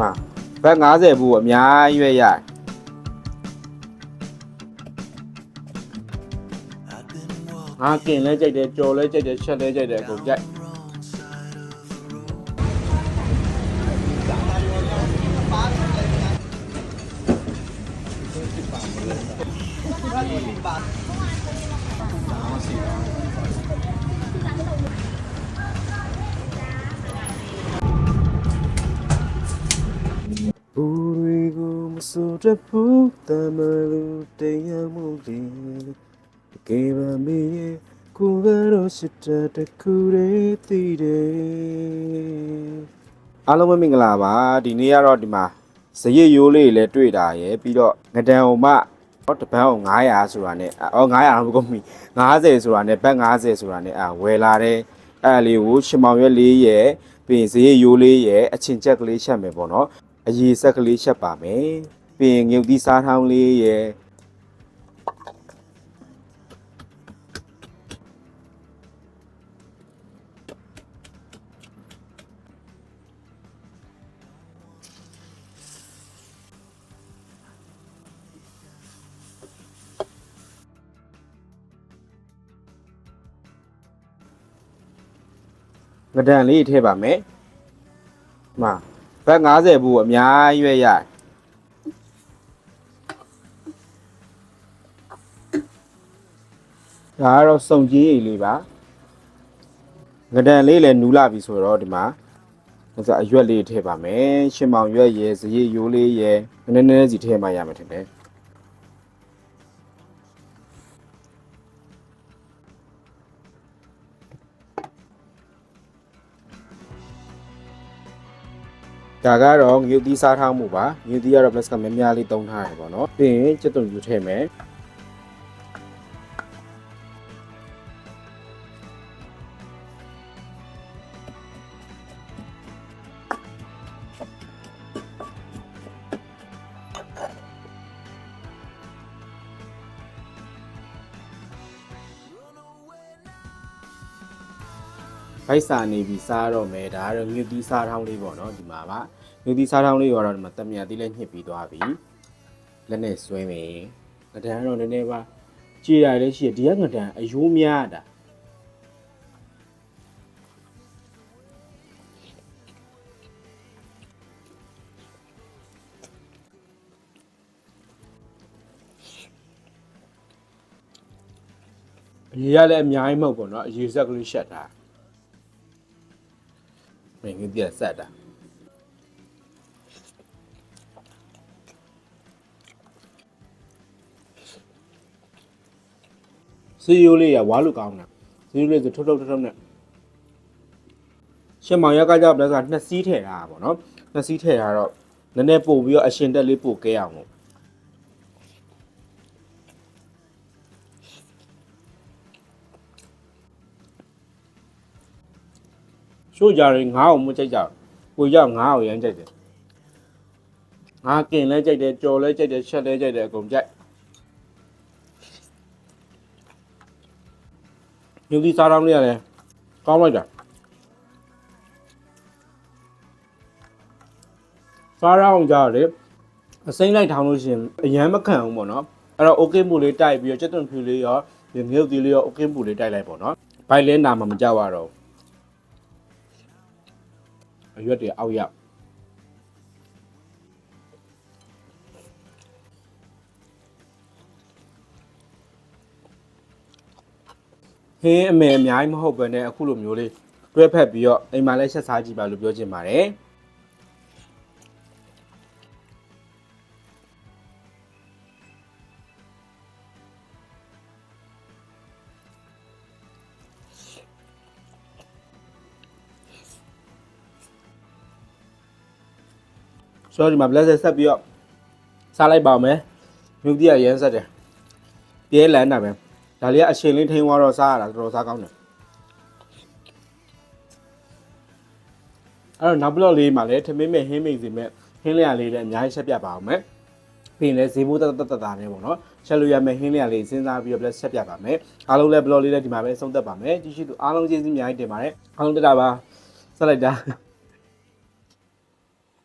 မှဘက်90ဘူးအများကြီးပဲရတယ်ငါกินလဲကြိုက်တယ်ကြော်လဲကြိုက်တယ်ချက်လဲကြိုက်တယ်အကုန်ကြိုက်ဘူ ကိုမစိုးတတ်ဘူးတမလူတရားမှုလေးကေဗမေရဲ့ကိုယ်ကတော့စစ်တပ်တခုလေးတည်တယ်အားလုံးပဲမင်္ဂလာပါဒီနေ့ကတော့ဒီမှာဇရစ်ရိုးလေးလည်းတွေ့တာရယ်ပြီးတော့ငဒံအောင်မဟောတပန်းအောင်900ဆိုတာနဲ့အော်900တော့မကုန်ပြီ90ဆိုတာနဲ့ဘတ်90ဆိုတာနဲ့အာဝယ်လာတဲ့အဲ့ဒါလေးကိုရှင်မောင်ရွက်လေးရယ်ပြီးရင်ဇရစ်ရိုးလေးရယ်အချင်းချက်ကလေးချက်မယ်ပေါ့နော် အရေးဆက်ကလေးချက်ပါမယ်ပြီးရင်ငုတ်သီးစားထောင်းလေးရယ်ငဒန်လေးထည့်ပါမယ်မှ ဘတ်90ဘူးအများကြီးပဲရတယ်ဒါကတော့စုံကြီးအိတ်လေးပါငဒန်လေးလည်းနူးလာပြီဆိုတော့ဒီမှာဒါဆိုအရွက်လေးထည့်ပါမယ်ရှင်မောင်ရွက်ရယ်ဇရိရိုးလေးရယ်နည်းနည်းစီထည့်မှရမှာထင်တယ် ဒါကတော့ငရုတ်သီးစားထားမှုပါငရုတ်သီးကတော့ plus ကများများလေးတုံးထားတယ်ပေါ့နော်ပြီးရင်စက်တုံယူထည့်မယ် ဗိုက်စာနေပြီးစားတော့မယ်ဒါကတော့ငရုတ်သီးစားထောင်းလေးပေါ့နော်ဒီမှာပါငရုတ်သီးစားထောင်းလေးကတော့ဒီမှာတက်မြတ်သီးလည်းညှစ်ပြီးသွားပြီလက်နဲ့ဆွဲမယ်ငဒန်ကတော့နည်းနည်းပါကြည်ရတယ်ရှိရဒီကငဒန်အယိုးများတာအရေးရလည်းအများကြီးမဟုတ်ပေါ့နော်အရေးဆက်ကလေးရှက်တာ မင်းကြီးပြက်ဆက်တာစီယိုလေးရဝါလို့ကောင်းတာစီယိုလေးဆိုထုတ်ထုတ်ထုတ်ထုတ်နဲ့ရှင်မောင်ရက်ကကြပလက်ကနှစ်စီးထည့်ထားတာပေါ့နော်နှစ်စီးထည့်ထားတော့နည်းနည်းပို့ပြီးတော့အရှင်တက်လေးပို့ကဲအောင်လို့ ရှို့ကြရင်ငါ့အောင်မကြိုက်ကြဘူးကိုရောက်ငါ့အောင်ရမ်းကြိုက်တယ်ငါกินလဲကြိုက်တယ်ကြော်လဲကြိုက်တယ်ချက်လဲကြိုက်တယ်အကုန်ကြိုက်ညူဒီစားတောင်းလေးရတယ်ကောင်းလိုက်တာစားရအောင်ကြားလေအစိမ့်လိုက်ထောင်းလို့ရှရင်အရန်မခံဘူးပေါ့နော်အဲ့တော့ okay မှုလေးတိုက်ပြီးတော့ချက်သွန်ဖြူလေးရောဒီမြုပ်သီးလေးရော okay မှုလေးတိုက်လိုက်ပေါ့နော်ဘိုက်လဲနာမှာမကြောက်ရတော့ဘူး အရွက်တွေအောက်ရောက်ဟင်းအမေအများကြီးမဟုတ်ဘဲနဲ့အခုလိုမျိုးလေးတွဲဖက်ပြီးတော့အိမ်မှာလည်းဆက်စားကြည့်ပါလို့ပြောချင်ပါတယ် ဆိုတော့ဒီမှာ blessed ဆက်ပြီးတော့စားလိုက်ပါမယ်မြုပ်တိရရမ်းဆက်တယ်ပြဲလန်းတာပဲဒါလေးကအရှင်လေးထိန်းသွားတော့စားရတာတော်တော်စားကောင်းတယ်အဲ့တော့နောက်ဘလော့လေးမှာလည်းထမင်းမဲ့ဟင်းမိတ်စီမဲ့ဟင်းလျာလေးလည်းအများကြီးချက်ပြပါအောင်မယ်ပြီးရင်လည်းဈေးဘိုးတတတတာနဲ့ပေါ့နော်ချက်လို့ရမယ်ဟင်းလျာလေးစဉ်းစားပြီးတော့ bless ချက်ပြပါမယ်အားလုံးလည်းဘလော့လေးလည်းဒီမှာပဲဆုံးသက်ပါမယ်ကြည့်ရှိသူအားလုံးကျေးဇူးအများကြီးတင်ပါတယ်အားလုံးတက်တာပါဆက်လိုက်တာ